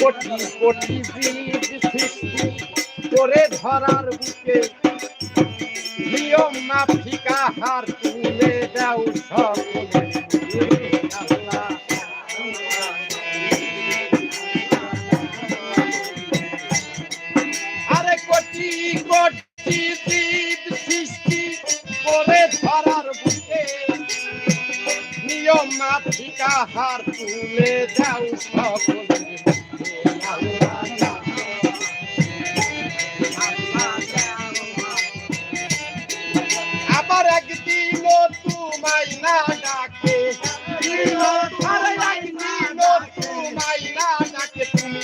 কোটি কোটি জীব সৃষ্টি করে ধরার বুকে নিয়ম মাফিকা হার তুলে দাও সকলে মাফিক আহার তুলে দাও সকলে আবার একদিন তোমায় না ডাকে। তোমায় না ডাকে। তুমি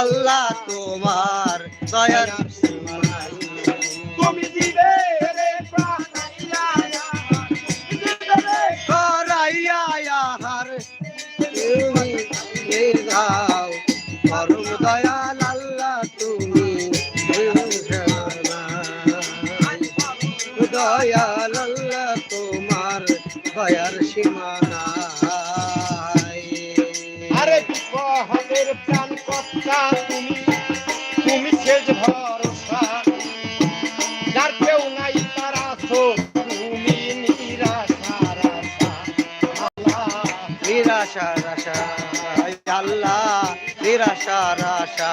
আল্লাহ তোমার দয়ার তুমি দিবে করাইয়া আহার। তুমি কর্তা তুমি তুমি শেষ ভরসা যার কেউ নাই, তার আছো তুমি নিরাশার আশা আল্লাহ নিরাশার আশা আল্লাহ নিরাশার আশা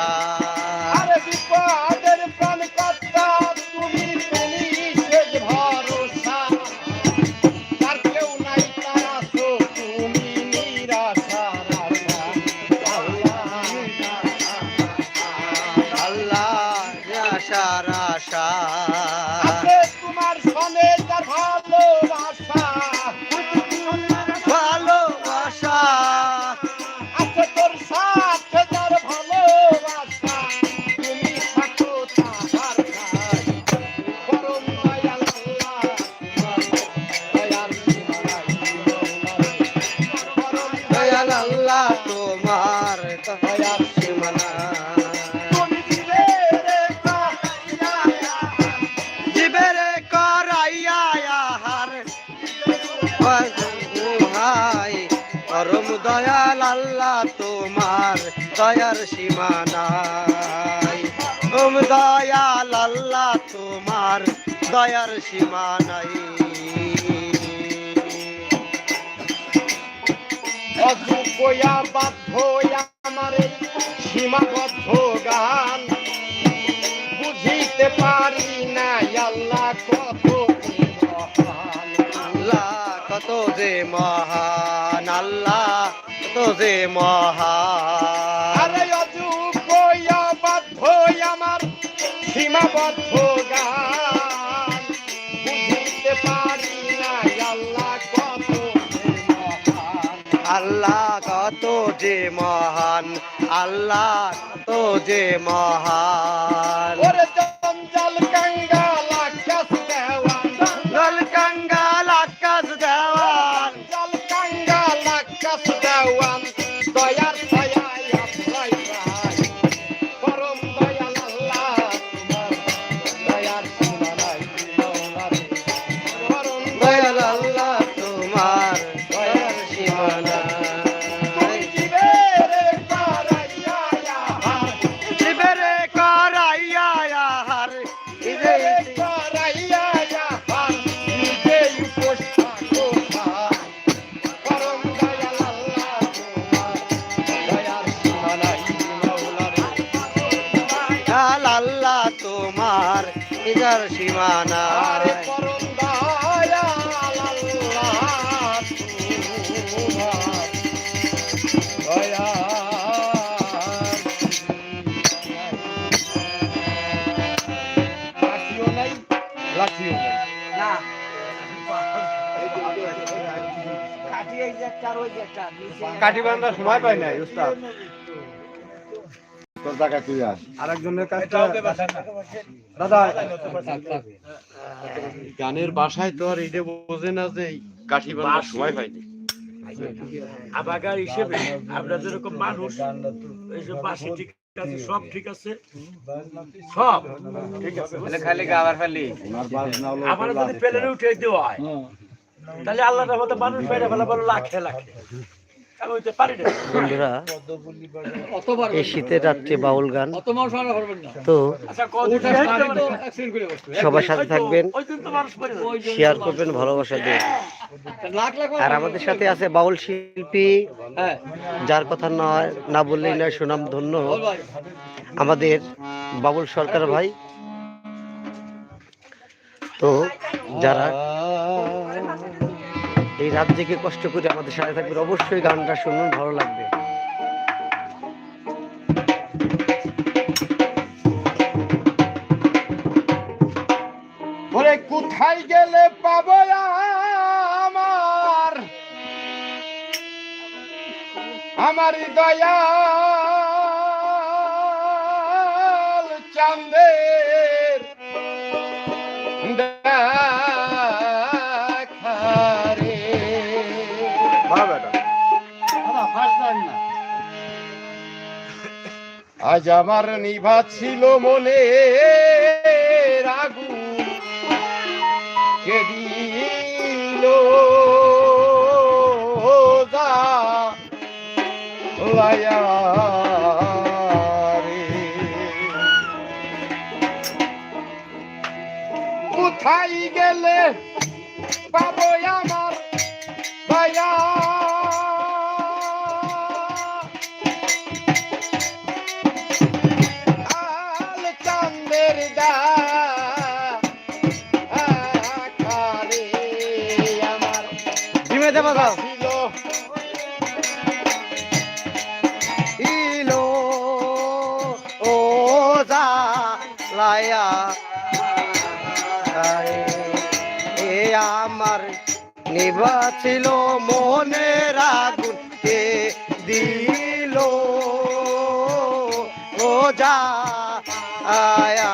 নিরাশার আশা। তোমার সনে যার ভালোবাসা ভালোবাসা। আছে তোর সাথে যার ভালোবাসা তুমি থাকো তাহার কাজ পরম দয়াল আল্লাহ দয়ার সীমা নাই পরম দয়াল আল্লাহ তোমার দয়ার সীমানা। দয়ার সীমানাই ওম দয়াল আল্লাহ তোমার দয়ার সীমানাই অযোগ্যয়া বাধ্য আমার সীমাবদ্ধ গান। বুঝিতে পারি না আল্লাহ কত আল্লাহ কত যে মহান। যে মহান আরে অযোগ্যয়া বাধ্য আমার সীমাবদ্ধ গান। বুঝিতে পারি না আল্লাহ কত যে মহান। আল্লাহ কত যে মহান আল্লাহ কত যে মহান। ওরে জঞ্জাল কাঙ্গাল কাঠি বান্ধার সময় পাই নাই উস্তাদ। তোর জায়গায় তুই আস আরেকজনের কাছে দাদা গানের বাসায় তো আর এটা বোঝে না যে কাঠি বান্ধার সময় পাইনি আবাগার হিসেবে আমরা যেরকম মানুষ এইসব বাসি ঠিক আছে সব ঠিক আছে? সব? ঠিক আছে। খালি গাবার খালি আমার যদি পেলেনে উঠে দেওয়া হয়। তাহলে আল্লাহর রহমতে মানুষ মেরে ফেলা বলো লাখে লাখে। আমি হইতে পারি না। বন্ধুরা এই শীতের রাত্রে বাউল গান। তো আচ্ছা? সবার সাথে থাকবেন। শেয়ার করবেন ভালোবাসা দিয়ে আর আমাদের সাথে আছে বাউল শিল্পী যার কথা নয় না বললেই নয় সুনাম ধন্য। আমাদের বাবুল সরকার ভাই। তো যারা এই রাত জেগে কষ্ট করে আমাদের সাথে থাকবেন। অবশ্যই গানটা শুনুন, ভালো লাগবে। ওরে কোথায় গেলে পাবো আমার? আমার দয়া চাঁদের আজ আমার নিভা ছিল মনে রাগু। কোথায় গেলে পাবো দাও ছিল ইলো লায়া এ আমার নিবাছিল মনের আগুন কে দিল। ও যা আয়া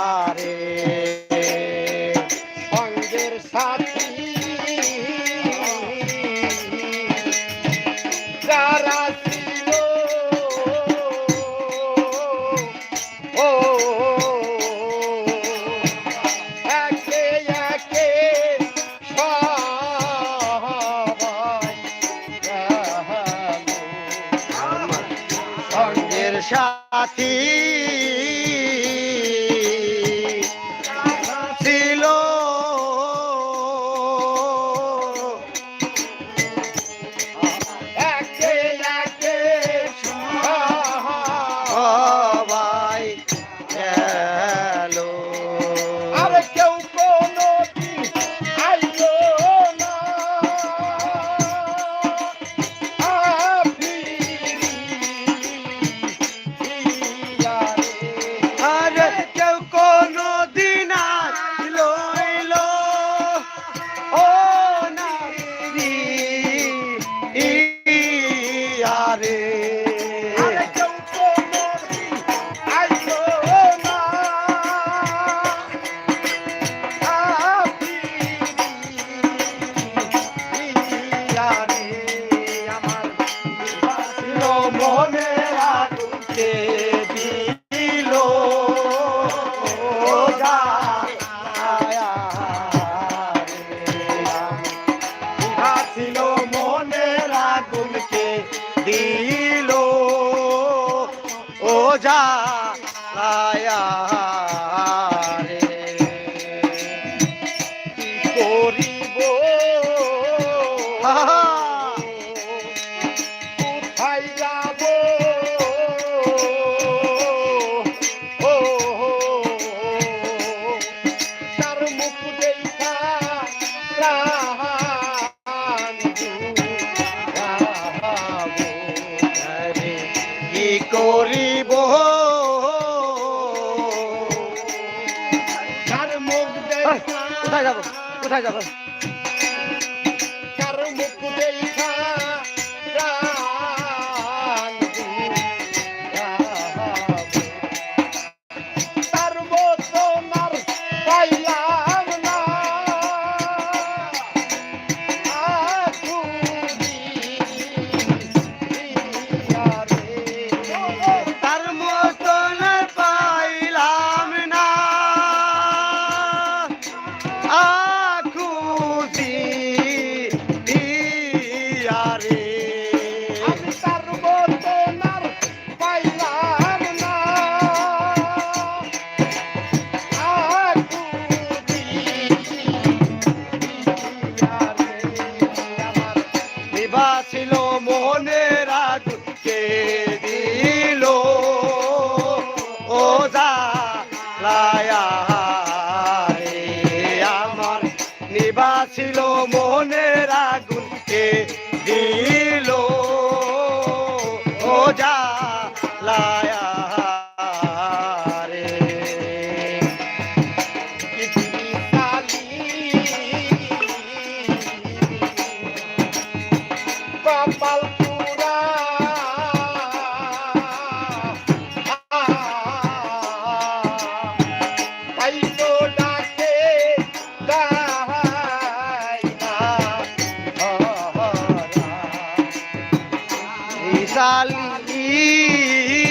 ও শালী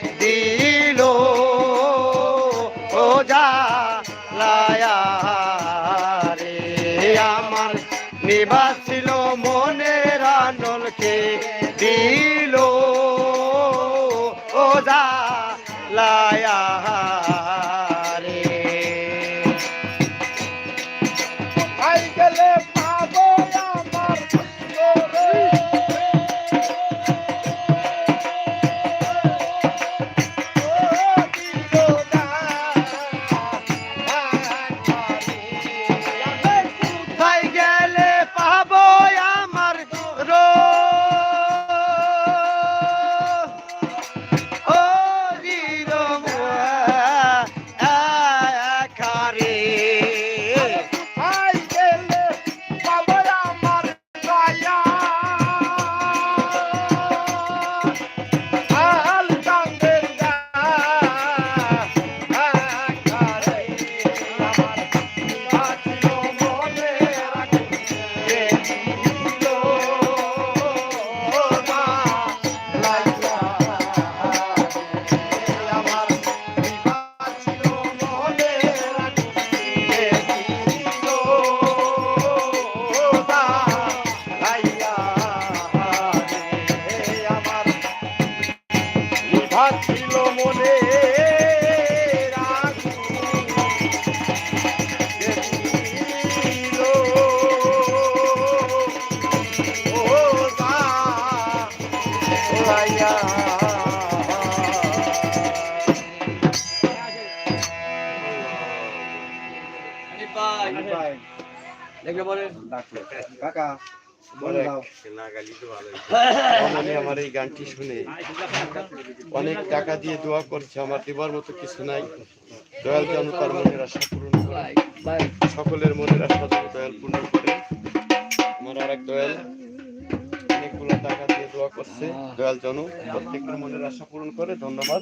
কাকা আমার এই গানটি শুনে অনেক টাকা দিয়ে দোয়া করছে আমার দেবার মতো কিছু নাই। দয়াল যেন তার মনের আশা পূরণ করে। সকলের মনের আশা যেন দয়াল পূর্ণ করে। আমার আর এক দয়াল অনেকগুলো টাকা দিয়ে দোয়া করছে। দয়াল যেন প্রত্যেকের মনের আশা পূরণ করে। ধন্যবাদ।